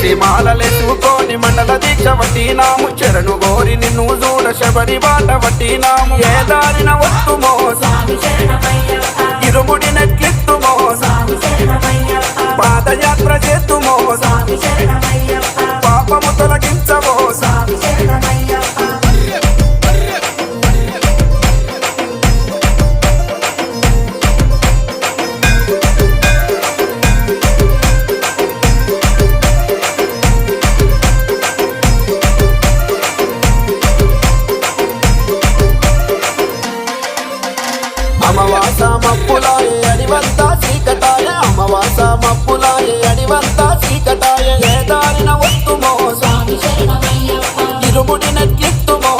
చేసి మండల దీక్ష వట్టినాము చెరను గోరి నిన్ను చూడ శబరి బాట వట్టినాము ఏ దారిన వస్తు ఇరుముడి నెట్లెత్తు పాదయాత్ర చేస్తుమో పాపము తొలగించవో అమవాస మప్పులాయే అడివంతా చీకటాయ. అమవాస మప్పులాయే అడివంతా చీకటాయ. ఏ దారిన వస్తుమో ఇరుముడి నెట్లెత్తుమో